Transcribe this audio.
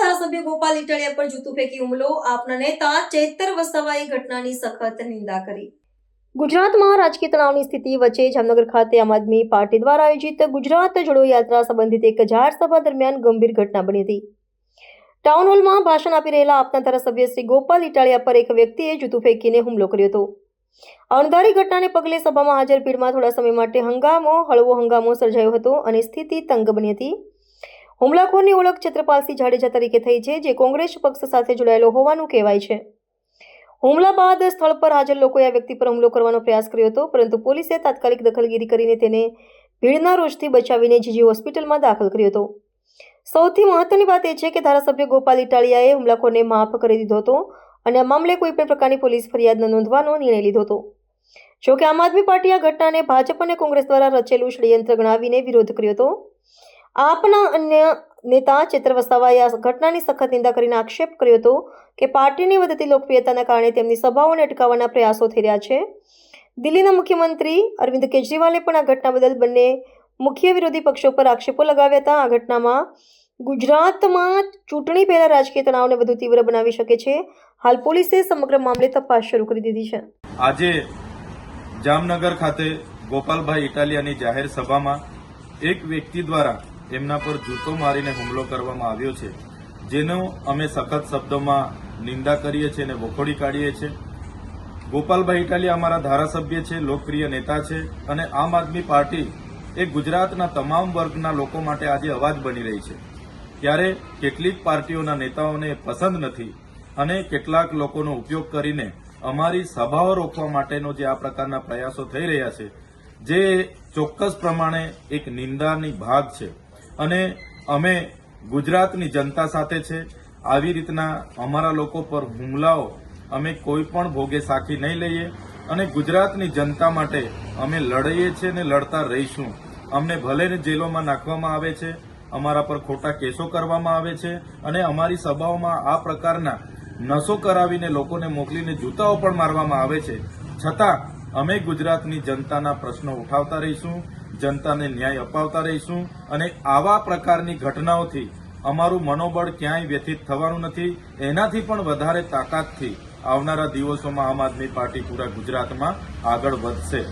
ધારાસભ્ય ગોપાલ ઇટાલિયા પર જૂતું ફેંકી હુમલો. આપના નેતા ચેતર વસાવાએ ઘટનાની સખત નિંદા કરી. ગુજરાતમાં રાજકીય તણાવની સ્થિતિ વચ્ચે જામનગર ખાતે આમ આદમી પાર્ટી દ્વારા આયોજિત ગુજરાત જોડો યાત્રા સંબંધિત એક જાહેર સભા દરમિયાન ગંભીર ઘટના બની હતી. ટાઉન હોલમાં ભાષણ આપી રહેલા આપના ધારાસભ્ય શ્રી ગોપાલ ઇટાલિયા પર એક વ્યક્તિએ જૂતું ફેંકીને હુમલો કર્યો હતો. અણધારી ઘટનાને પગલે સભામાં હાજર ભીડમાં થોડા સમય માટે હંગામો, હળવો હંગામો સર્જાયો હતો અને સ્થિતિ તંગ બની હતી. હુમલાખોરની ઓળખ છત્રપાલસિંહ જાડેજા તરીકે થઈ છે, જે કોંગ્રેસ પક્ષ સાથે જોડાયેલો હોવાનું કહેવાય છે. હુમલા બાદ સ્થળ પર હાજર લોકોએ આ વ્યક્તિ પર હુમલો કરવાનો પ્રયાસ કર્યો હતો, પરંતુ પોલીસે તાત્કાલિક દખલગીરી કરીને તેને ભીડના રોષથી બચાવીને જીજી હોસ્પિટલમાં દાખલ કર્યો હતો. સૌથી મહત્વની વાત એ છે કે ધારાસભ્ય ગોપાલ ઇટાલિયાએ હુમલાખોરને માફ કરી દીધો હતો અને આ મામલે કોઈ પણ પ્રકારની પોલીસ ફરિયાદ ન નોંધવાનો નિર્ણય લીધો હતો. જો કે આમ આદમી પાર્ટી આ ઘટનાને ભાજપ અને કોંગ્રેસ દ્વારા રચેલું ષડયંત્ર ગણાવીને વિરોધ કર્યો હતો આપના અન્ય નેતા ચિત્ર વસાવાએ આ ઘટનાની સખત નિંદા કરીને આક્ષેપ કર્યો હતો કે પાર્ટીની વધતી લોકપ્રિયતાના કારણે તેમની સભાઓને અટકાવવાના પ્રયાસો થઈ રહ્યા છે. દિલ્હીના મુખ્યમંત્રી અરવિંદ કેજરીવાલે પણ આ ઘટના બદલ બંને મુખ્ય વિરોધી પક્ષો પર આક્ષેપો લગાવ્યા હતા. આ ઘટનામાં ગુજરાતમાં ચૂંટણી પહેલા રાજકીય તણાવને વધુ તીવ્ર બનાવી શકે છે. હાલ પોલીસે સમગ્ર મામલે તપાસ શરૂ કરી દીધી છે. આજે જામનગર ખાતે ગોપાલભાઈ ઇટાલિયાની જાહેર સભામાં એક વ્યક્તિ દ્વારા એમના પર જૂતો મારીને હુમલો કરવામાં આવ્યો છે, જેનો અમે સખત શબ્દોમાં નિંદા કરીએ છીએ અને વખોડી કાઢીએ છીએ. ગોપાલભાઈ ઇટાલિયા અમારા ધારાસભ્ય છે, લોકપ્રિય નેતા છે અને આમ આદમી પાર્ટી એ ગુજરાતના તમામ વર્ગના લોકો માટે આજે અવાજ બની રહી છે. ત્યારે કેટલીક પાર્ટીઓના નેતાઓને પસંદ નથી અને કેટલાક લોકોનો ઉપયોગ કરીને અમારી સભાઓ રોકવા માટેનો જે આ પ્રકારના પ્રયાસો થઈ રહ્યા છે, જે ચોક્કસ પ્રમાણે એક નિંદાની ભાગ છે. અને અમે ગુજરાતની જનતા સાથે છે. આવી રીતના અમારા લોકો પર હુમલાઓ અમે કોઈ પણ ભોગે સાખી નહીં લઈએ અને ગુજરાતની જનતા માટે અમે લડીએ છીએ અને લડતા રહીશું. અમને ભલે જેલોમાં નાખવામાં આવે છે, અમારા પર ખોટા કેસો કરવામાં આવે છે અને અમારી સભાઓમાં આ પ્રકારના નસો કરાવીને લોકોને મોકલીને જૂતાઓ પણ મારવામાં આવે છે. છતાં અમે ગુજરાતની જનતાના પ્રશ્નો ઉઠાવતા રહીશું, જનતાને ન્યાય અપાવતા રહીશું અને આવા પ્રકારની ઘટનાઓથી અમારું મનોબળ ક્યાંય વ્યથિત થવાનું નથી, એનાથી પણ વધારે તાકાતથી આવનારા દિવસોમાં આમ આદમી પાર્ટી પૂરા ગુજરાતમાં આગળ વધશે.